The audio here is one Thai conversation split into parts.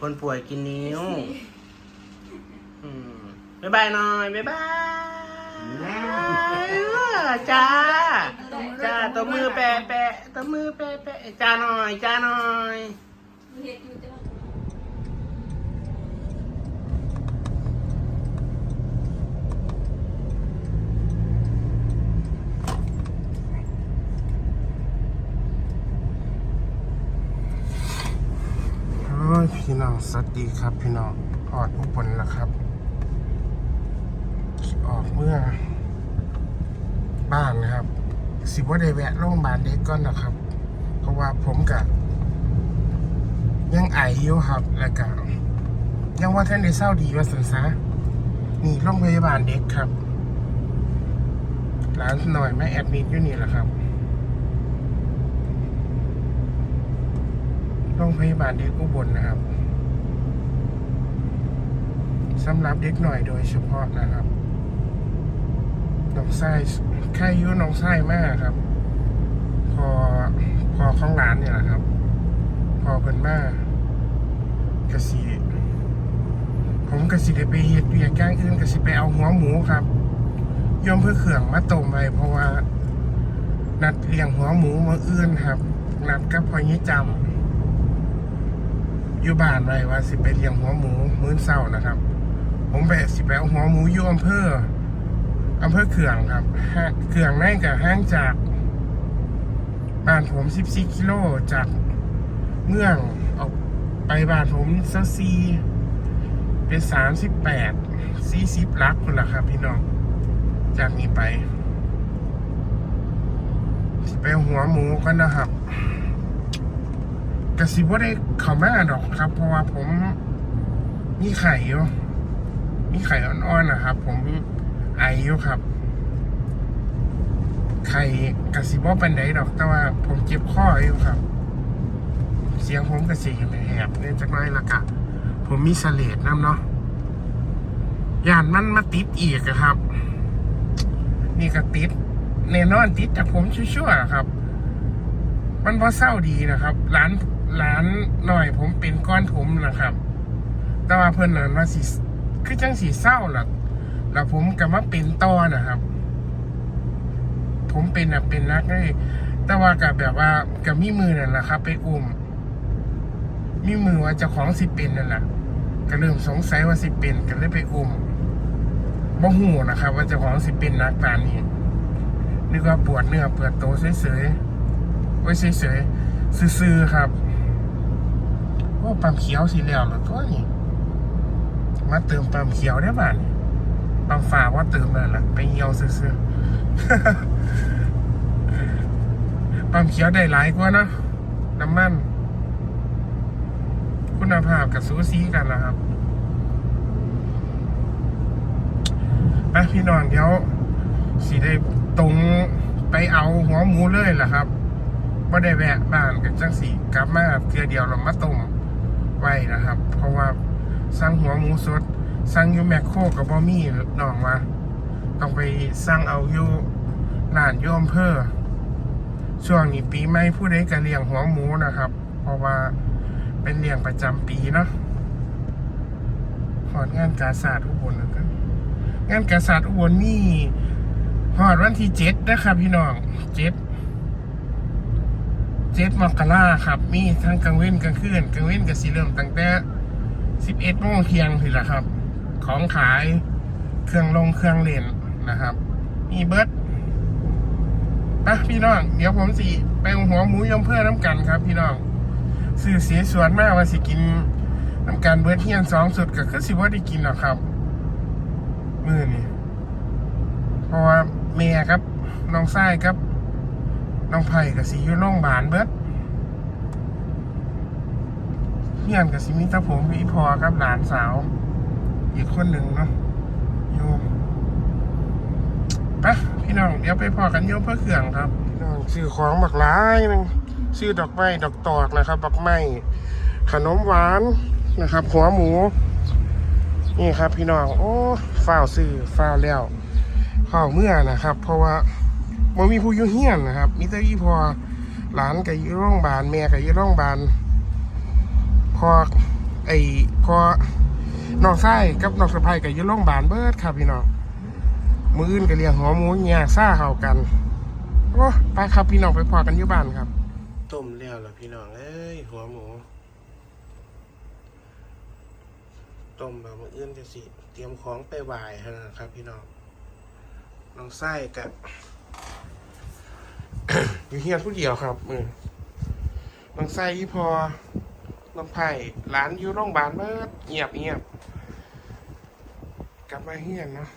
คนป่วยกินนิ้วอืมบ๊ายบายหน่อยบ๊ายบายจ้า จ้าตัวมือแปะแปะตัวมือแปะแปะจ้าหน่อยจ้าหน่อย เฮ็ดอยู่แต่ว่า โอ้ยพี่ น้องสวัสดีครับ พี่น้องออดอุบลแล้วครับ ออกเมื่อ บ้านนะครับ สิว่าได้แวะโรงพยาบาลเด็กก่อนนะครับ เพราะว่าผมกับยังไออยู่ครับแล้วก็ยังว่าท่านได้เศร้าดีว่าสันซะนี่โรงพยาบาลเด็กครับร้านหน่อยแม่แอดมิดอยู่นี่แหละครับโรงพยาบาลเด็กอุบลนะครับ สำหรับเด็กหน่อยโดยเฉพาะนะครับน้องไส้แค่ายุน้องไส้มากครับ พอพอข้องร้านเนี่ยแหละครับ พอเพิ่นมากกะสีผมกะสิได้ไปเฮ็ดเวียกอย่างอื่นกะสิไปเอาหัวหมูครับยอมเพื่อเขื่องมาต้มไว้เพราะว่า นัดเลี้ยงหัวหมูมาอื่นครับ นัดกับพอยี่จำอยู่บ้านไว้ว่าสิไปเลี้ยงหัวหมูมื้อเช้านะครับ ผมไปสิไปเอาหัวหมูอยู่อำเภออำเภอเขื่องครับเขื่องในกับห้างจากบ้านผม14กิโลจากเมืองออกไปบ้านผมซะซีเป็น38 40ลักคนละครับ พี่น้อง จากนี้ไปสิไปหัวหมูกันนะครับกระสิบ่ได้เข้ามาดอกครับ เพราะว่าผมมีไข่อยู่ มีไข่อ่อนๆนะครับ ผมไออยู่ครับ ไข่กระสิบ่เป็นไดดอก แต่ว่าผมเจ็บคออยู่ครับ เสียงผมกระสิแหบเนี่ยจักน้อยละกะ ผมมีเสลดน้ำเนาะยานมันมาติดอีกอะครับ นี่ก็ติดแน่นอนติดแต่ผมชั่วๆครับ มันพอเศร้าดีนะครับร้านร้านหน่อยผมเป็นก้อนผมนะครับ แต่ว่าเพื่อนนั้นว่าสี คือจังสีเศร้าล่ะแล้วผมก็มาเป็นต่อนะครับ ผมเป็นอะเป็นนักเลยแต่ว่ากับแบบว่ากับมีมือนั่นแหละครับ ไปอุ้ม มีมือว่าเจ้าของสิเป็นนั่นแหละก็เริ่มสงสัยว่าสิเป็นก็เลยไปอุ้มบ่หูนะครับ ว่าเจ้าของสิเป็นนักตานนี้นึกว่าปวดเนื้อเปวดตัวเฉยๆไว้เฉยๆซื่อๆครับโอ้ปั๊มเขียวสีเหลืองเหรอตัวนี้ มาเติมปั๊มเขียวได้ป่ะนี่ปั๊มฝาว่าเติมแล้วล่ะไปเหี่ยวซื่อๆปั๊มเขียวได้หลายกว่านะน้ำมัน คุณภาพกับซูซีกันนะครับไปพี่น้องเดี๋ยวสีได้ตรงไปเอาหัวหมูเลยล่ะครับบ่ได้แวะบ้านกันจังสีกลับมาเทือเดียวเรามาต้มไว้นะครับ เพราะว่า สั่งหัวหมูสด สั่งอยู่แมคโครกับบ่มีน้องว่าต้องไปสั่งเอาอยู่ร้านยู่อำเภอช่วงนี้ปีใหม่ผู้ใดก็เลี้ยงหัวหมูนะครับ เพราะว่าเป็นเลี้ยงประจำปีเนาะหอดงานกาศาสตร์อุบลแล้วกันงานกาศาสตร์อุบลนี่หอดวันที่เจ็ดนะครับ พี่น้องเจ็ดเจ็ดมกราครับ มีทั้งกลางเว้นกลางคืนกลางเว้นกับสีเริ่มตั้งแต่ สิบเอ็ดโมงเที่ยงทีละครับ ของขายเครื่องลงเครื่องเล่นนะครับ มีเบิร์ดปะพี่น้อง เดี๋ยวผมสิไปหัวหมูยำเพื่อน้ำกันครับ พี่น้องสื่อเสียส่วนมากว่าสิกินน้ำกันเบิร์ดเฮียนสองสุดก็คือสิว่าได้กินหรอกครับ มือนี่เพราะว่าเมียครับน้องไส้ครับน้องไผ่กับสีอยู่โรงพยาบาลเบิร์ด เฮียนกับสีมิตรผมกับอีพอกับหลานสาว อีกคนหนึ่งเนาะอยู่ปะพี่น้องเดี๋ยวไปพอกันโยมเพื่อเครื่องครับพี่น้องซื้อของบักหลายนึงซื้อดอกไม้ดอกตอกนะครับบักไม้ขนมหวานนะครับหัวหมู นี่ครับ พี่น้องโอ้ฝ้าวซื้อฝ้าวแล้วข้าวเมื่อนะครับ เพราะว่าบ่มีผู้อยู่เฮียนนะครับมีแต่อีพอหลานกับยู่โรงพยาบาลแม่กับยู่โรงพยาบาล พอไอ้พอน้องไส้กับน้องสะพายกับยู่โรงพยาบาลเบิดครับพี่น้องมืออื่นก็เรียกหัวหมูแย่ซ่าเข้ากันโอ้ไปครับพี่น้องไปพอกันอยู่บ้านครับ ต้มแล้วล่ะพี่น้องเอ้ยหัวหมูต้มแบบมืออื่นจะสิเตรียมของไปไหว้หั่นะครับ พี่น้องน้องไส้กับอยู่เฮียผู้เดียวครับมือน้องไส้อีพอ น้องไผ่ร้านอยู่โรงพยาบาลเมื่อเงียบเงียบกลับมาเฮียนเนาะ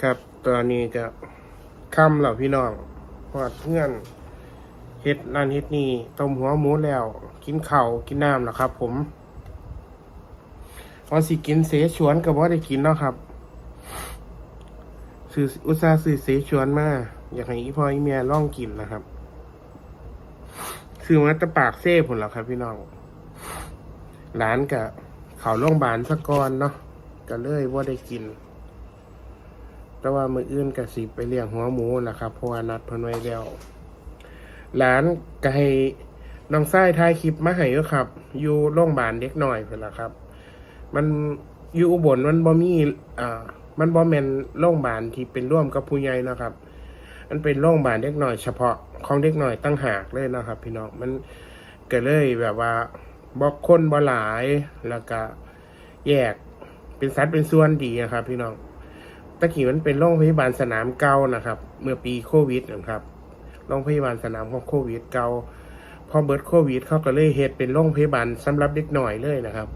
ครับตอนนี้จะค่ำแล้วพี่น้องพอดเพื่อนเฮ็ดนั่นเฮ็ดนี่ต้มหัวหมูแล้ว กินข้าวกินน้ำแล้วครับ ผมพอสิกินเสฉวนกับว่าได้กินเนาะครับซื้ออุตสาห์ซื้อเสฉวนมา อยากให้อีพ่ออีเมียลองกินนะครับ ซื้อมาแตะปากเซ่ผลแล้วครับพี่น้องร้านกับเขาโรงพยาบาลสะกอนเนาะก็เลยว่าได้กิน แต่ว่ามืออื่นกับสิไปเลี้ยงหัวหมูนะครับเพราะว่านัดเพิ่นไว้แล้วร้านก็ให้น้องไส้ถ่ายคลิปมาให้ด้วยครับ อยู่โรงพยาบาลเด็กหน่อยเพิ่นละครับ มันอยู่อุบลมันบ่มีอ่ามันบ่แมนโรงพยาบาลที่เป็นร่วมกับผู้ใหญ่นะครับ มันเป็นโรงพยาบาลเด็กหน่อยเฉพาะของเด็กหน่อยตั้งหากเลยนะครับ พี่น้องมันก็เลยแบบว่าบ่คนบ่หลายแล้วก็แยกเป็นสัดเป็นส่วนดีนะครับ พี่น้องตะกี้มันเป็นโรงพยาบาลสนามเก่านะครับ เมื่อปีโควิดนะครับโรงพยาบาลสนามของโควิดเก่าพอเบิร์ดโควิดเขาก็เลยเฮ็ดเป็นโรงพยาบาลสำหรับเด็กหน่อยเลยนะครับ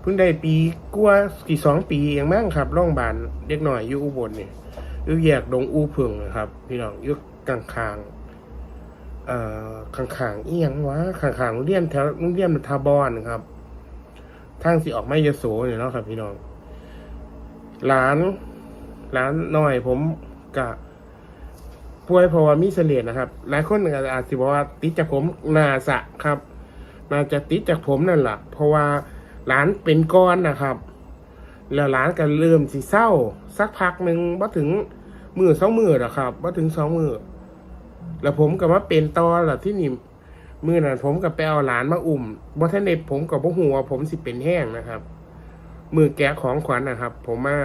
เพิ่งได้ปีกว่ากี่สองปีเองมั้งครับโรงพยาบาลเด็กหน่อยอยู่อุบลเนี่ย ยู่แยกดงอูผึ่งนะครับ พี่น้องยู่กลางคางเอ่อข้างเอียงวะข้างๆโรงเรียนแถวโรงเรียนทาบอนครับทางสิออกไม่ยโสเนี่ยเนาะครับ พี่น้องร้านร้านหน้อยผมกะป่วยเพราะว่ามีเสลดนะครับ หลายคนอาจจะบอกว่าติดจากผมนาสะครับน่าจะติดจากผมนั่นแหละเพราะว่าหลานเป็นก้อนนะครับ แล้วหลานก็เริ่มสิเศร้า สักพักหนึ่งว่าถึงมือสองมือหรอกครับว่าถึงสองมือแล้วผมก็มาเป็นตอหละที่นี่มือนั้นผมกับไปเอาหลานมาอุ่มบ่ท่านเด็ผมกับบ่หัวผมสิเป็นแห้งนะครับ มือแกะของขวัญนะครับ ผมมา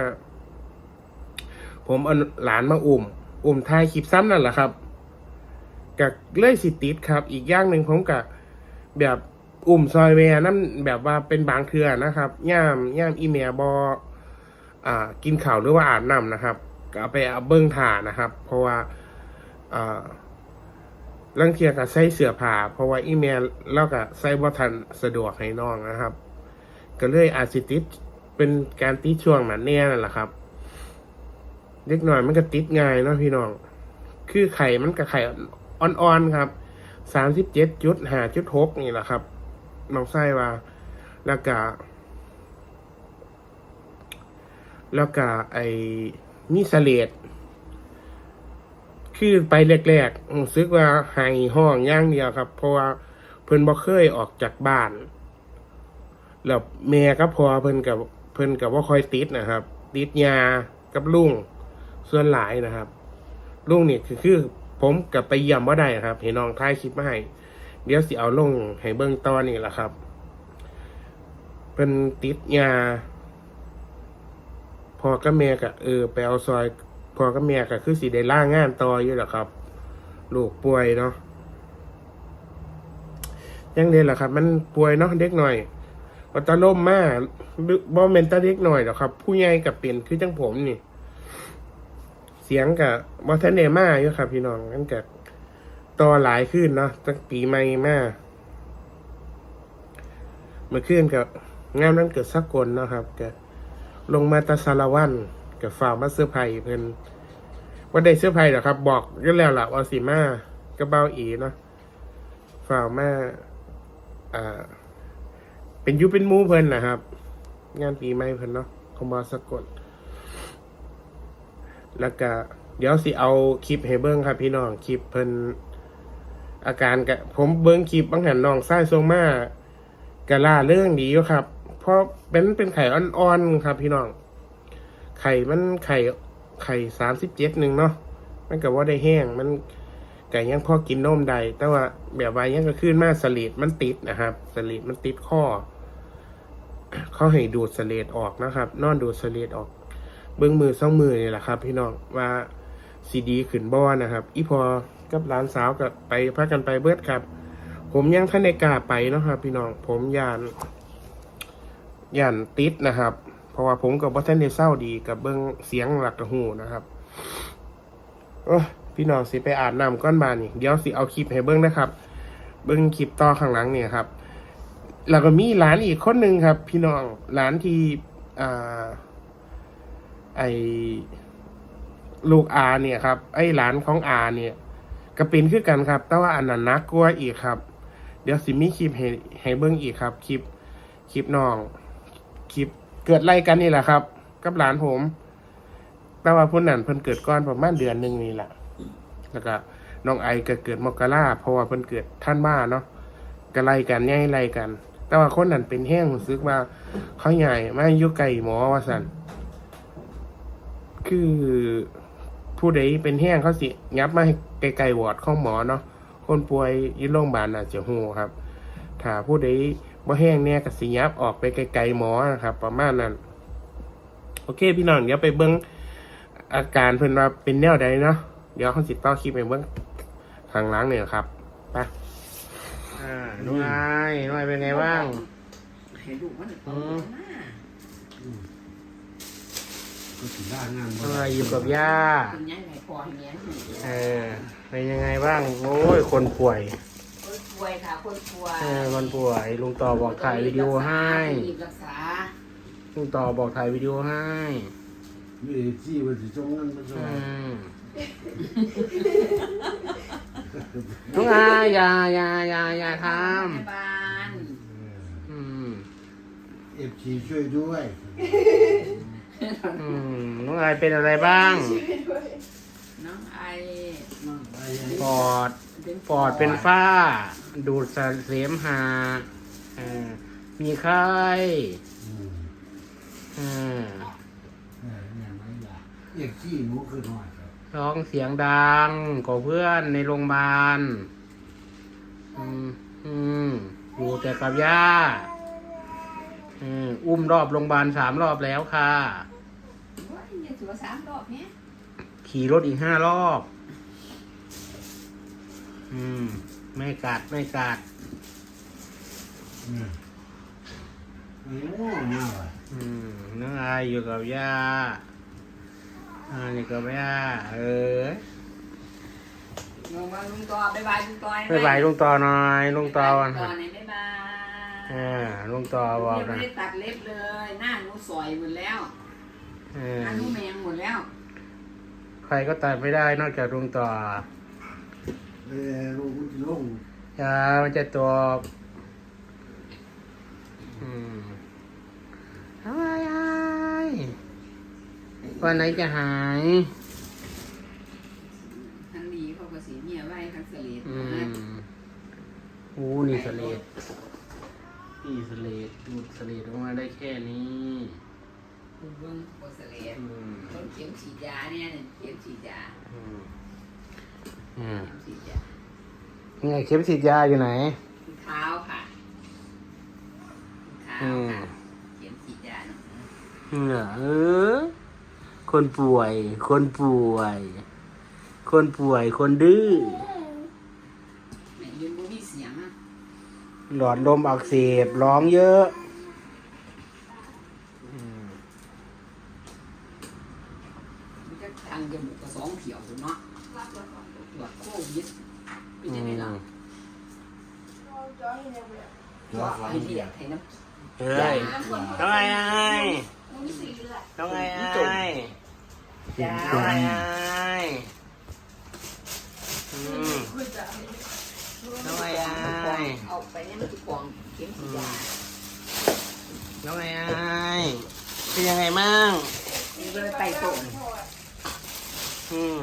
ผมเอาหลานมาอุ่ม อุ่มทายคลิปซ้ำนั่นแหละครับกับเลื่อยสิติดครับ อีกอย่างหนึ่งผมกับแบบ อุ่มซอยแวร์นั่นแบบว่าเป็นบางเทือนะครับย่ามย่ามอีเมลบออ่า กินข่าวหรือว่าอ่านนำนะครับ ก็เอาไปเอาเบิ้งถ่านะครับ เพราะว่าอ่าลังเทียกับใส่เสื้อผ้าเพราะว่าอีเมลแล้วก็ใส่บ่ทันสะดวกให้น้องนะครับ ก็เลยอาจสิติดเป็นการติดช่วงนั้นแน่นั่นแหละครับ เล็กหน่อยมันก็ติดง่ายเนาะพี่น้อง คือไข่มันกับไข่อ่อนๆครับสามสิบเจ็ดจุดห้าจุดหกนี่แหละครับ น้องไส้ว่า แล้วก็แล้วก็ไอ้มีสเลดคือไปแรกๆรู้สึกว่าหายห้องย่างเดียวครับ เพราะว่าเพิ่นบ่เคยออกจากบ้านแล้วแม่ก็พอเพิ่นกับเพิ่นกับว่าคอยติดนะครับ ติดยากับลุงส่วนหลายนะครับลุงนี่คือคือ ผมกับไปเยี่ยมว่าได้ครับ เห็นน้องท้ายคลิปมาให้ เดี๋ยวสิเอาลงให้เบิ่งตอนนี่แหละครับ เป็นติดยา พอก็แม่กะเออไปเอาซอย พอก็แม่กะคือสิได้ล่างงานต่ออยู่แหละครับ ลูกป่วยเนาะยังเด็กแหละครับ มันป่วยเนาะเด็กหน่อยวัตล่มมากบ่เมนตาเด็กหน่อยหรอครับ ผู้ใหญ่กับเป็นคือจังผมนี่ เสียงกับบอทันเดมาอยู่ครับ พี่น้องนั่นกับ ต่อหลายขึ้นเนาะตั้งปีใหม่มาเมื่อคืนกับงานนั้นเกิดสักกลเนาะครับกับลงมาตาสารวันกับฝ่ามาเสื้อไผ่เพิ่นว่าได้เสื้อไผ่หรอครับ บอกก็แล้วล่ะว่าสีมากระเบ้าอีเนาะฝ่ามาอ่า เป็นยูเป็นมูเพิ่นนะครับ งานปีใหม่เพิ่นเนาะเขามาสะกดแล้วก็เดี๋ยวสิเอาคลิปให้เบิ้งครับพี่น้องคลิปเพิ่น อาการกะผมเบิ้งคลิปบางหันน้องไส้ทรงมากะล่าเรื่องดีอยู่ครับ เพราะเป็นเป็นไข่อ่อนๆครับ พี่น้อง ไข่มันไข่ไข่สามสิบเจ็ดหนึ่งเนาะมันกับว่าได้แห้งมันแต่ยังพอกินนมได้แต่ว่าแบบว่ายังก็ขึ้นมาสลีดมันติดนะครับสลีดมันติดข้อเขาให้ดูดสลีดออกนะครับ นอนดูดสลีดออก เบื้องมือสองมือนี่แหละครับ พี่น้องว่าซีดีขึ้นบ่นะครับ อีพอ กับหลานสาวกับไปพักกันไปเบิดครับ ผมยังท่านในกาไปเนาะครับ พี่น้องผมยานยานติดนะครับ เพราะว่าผมกับว่าท่านได้เศร้าดีกับเบิ้งเสียงหลักกระหูนะครับโอ้พี่น้องสิไปอาบน้ำก้อนบานนี่เดี๋ยวสิเอาคลิปให้เบิ้งนะครับ เบิ้งคลิปต่อข้างหลังเนี่ยครับ แล้วก็มีหลานอีกคนหนึ่งครับ พี่น้องหลานที่อ่าไอลูกอาเนี่ยครับ ไอหลานของอาเนี่ย ก็เป็นคือกันครับ แต่ว่าอันนั้นนักกลัวอีกครับ เดี๋ยวสิมีคลิปให้ให้เบิ้งอีกครับ คลิป คลิปน้อง คลิปเกิดไล่กันนี่แหละครับ กับหลานผม แต่ว่าพุ่นนั้นเพิ่นเกิดก้อนประมาณเดือนหนึ่งนี่แหละแล้วก็น้องไอก็เกิดมกราเพราะว่าเพิ่นเกิดท่านบ้าเนาะก็ไล่กันย่ายไล่กัน แต่ว่าคนนั้นเป็นแห้งรู้สึกว่าเขาใหญ่มาอยู่ไกลหมอว่าสันคือ ผู้ใดเป็นแห้งเขาสิยับมาให้ไกลๆวอร์ดของหมอเนาะคนป่วยอยี่โรงพยาบาลอาจจะหูครับถ้าผู้ใดบ่แห้งเนี่ยก็สิยับออกไปไกลๆหมอนะครับ ประมาณนั้นโอเค พี่น้องเดี๋ยวไปเบิ้งอาการเพิ่นว่าเป็นแนวใดเนาะเดี๋ยวเขาสิต่อคลิปไปเบิ้งข้างหลังเนี่ยครับไปอ่าน้องไอ้น้องไอ้เป็นไงบ้าง เห็นลูกมันโตอืมมาก็ ถึงได้งานน้องไอ้อยู่กับย่าเป็นยังไงพอให้เมียนเออเป็นยังไงบ้าง โอ้ย คนป่วย คนป่วยค่ะคนป่วยเออ คนป่วย ลุงต่อบอกถ่ายวิดีโอให้ รีบรักษาลุงต่อบอกถ่ายวิดีโอให้มีที่ว่าจะจงนั้นไม่ใช่อืมน้องอาอย่าอย่าอย่าอย่าทพยาบาลำอืม เอฟซีช่วยด้วย อืมน้องอายเป็นอะไรบ้าง น้องไอปอด ปอดเป็นฝ้า ดูดเสมหะเออมีไข้อืมเออเออเนี่ยไม่อยากเอกที่หนูคือหน่อยครับร้องเสียงดังกว่าเพื่อนในโรงพยาบาล อืม อืมอยู่แต่กับย่า อืมอุ้มรอบโรงพยาบาลสามรอบแล้วค่ะว่าเนี่ยถือว่าสามรอบเนี้ยขี่รถอีกห้ารอบ อืม ไม่กัดไม่กัดอืมโอ้มากเลยอืมน้องอายอยู่กับย่าอายอยู่กับย่า เออลงมาลุงต่อบ๊ายบายลุงต่อบ๊ายบายลุงต่อหน่อยลุงต่อลุวันงต่อไหนบ๊ายบาย อ่าลุงต่อบอกยังนะไม่ได้ตัดเล็บเลย หน้าหนูสอยหมดแล้วเอหอน้าหนูแมงหมดแล้ว ใครก็ตัดไม่ได้นอกจากลุงต่อเออลูกมันจะลงยามันจะตัวอืมทำไมอายวันไหนจะหายทั้งนี้เขาก็สีเมียไว้ทั้งเสลีดอืมอู้นี่สเลด นี่สเลดดูดสเลดออกมาได้แค่นี้เบิ้งโบเสลีดอืมต้นเข็มฉีดยาเนี่ยเข็มฉีดยาอืมอืมเข็มฉีดยานี่ไงเข็มฉีดยาอยู่ไหนเท้าค่ะเท้าอืมค่ะเข็มฉีดยาเนอะเนี่ยเออคนป่วย คนป่วย คนป่วย คนดื้อ แม่ยืนบ่มีเสียงอะ หลอดลมอักเสบร้องเยอะอืมมันจะทางจมูกกับสองเขียวอยู่เนาะตรวจโควิดเป็นยังไงล่ะตรวจให้เรียกให้น้ำเฮ้ยน้องไอ้ไอ้น้องไอ้ไอ้ยาน้องไอ้ไอ้อืม น้องไอ้ไอ้เอาไปเนี่ยมันจะกวางเข็มฉีดยาน้องไอ้ไอ้เป็นยังไงมั่งนี่ก็เลยไต่ต้นอืม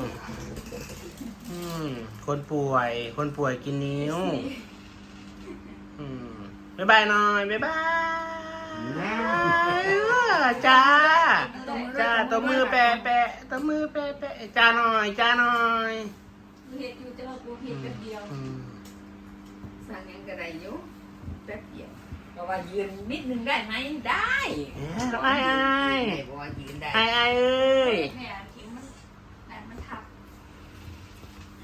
อืมคนป่วย คนป่วยกินนิ้ว อืมบ๊ายบายหน่อยบ๊ายบายจ้าจ้าตัวมือแปะแปะตัวมือแปะแปะจ้าหน่อยจ้าหน่อยเห็ดอยู่แต่ว่ากูเห็ดแป๊บเดียว อืมสั่งยังกระไรอยู่แป๊บเดียวเพราะว่ายืนนิดนึงได้ไหมได้เอ๊ะน้องไอ้ไอ้เพราะว่ายืนได้ไอ้ไอ้เอ้ยแม่ทิ้งมันแต่มันทับ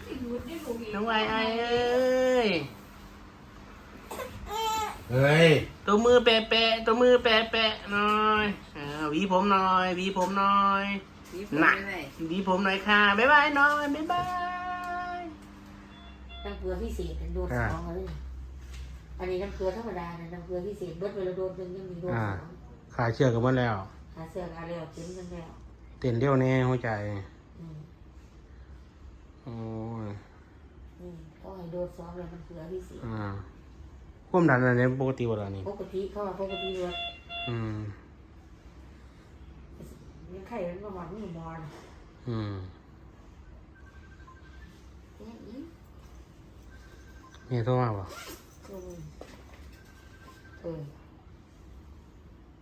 ที่รูดได้รูเองน้องไอ้ไอ้เอ้ยเฮ้ยตัวมือแปะแปะตัวมือแปะแปะหน่อยอ่าหวีผมหน่อยหวีผมหน่อยสีผมหนักไม่ได้หวีผมหน่อยค่ะบ๊ายบายหน่อยบ๊ายบาย น้ำเกลือพิเศษเป็นโดนสองเลยอันนี้น้ำเกลือธรรมดาเนี่ยน้ำเกลือพิเศษเบิดเวลาโดนหนึ่งยังมีโดนสองขายเชือกกันหมดแล้วหาเสื้ออะไรออกเต็มกันแล้วเต้นเร็วแน่หัวใจอืมโอ้ยอืมเขาให้โดนสองเลยน้ำเกลือพิเศษอ่าความดันอะไรปกติบ่ล่ะนี่ปกติเขาว่าปกติเลยอืมยังไข่มันประมาณนี้มอนอืม นี่โทรมาบ่อืมเออ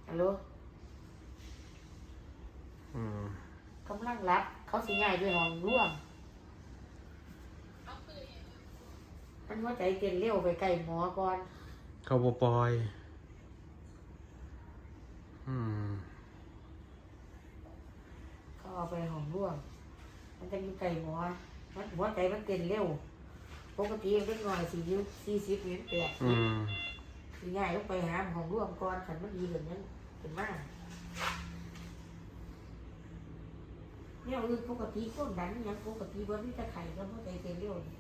ฮัลโหลอืมกำลังรับ เขาสิง่ายด้วยห้องร่วมมันว่าใจเต้นเร็วไปใกล้หมอก่อน เขาบ่ปล่อย อืมเขาเอาไปห้องร่วม มันจะอยู่ใกล้หมอ มันหัวใจมันเต้นเร็ว ปกติเล็กน้อยสี่สิบสี่สิบเมตรแปดอืมสิง่ายลงไปหาห้องร่วมก่อนขันมันดีกว่านั้นเป็นมากเนี่ยอื่นปกติก้นดันอยังปกติว่ามีแต่ไข่ก็หัวใจเต้นเร็วนี่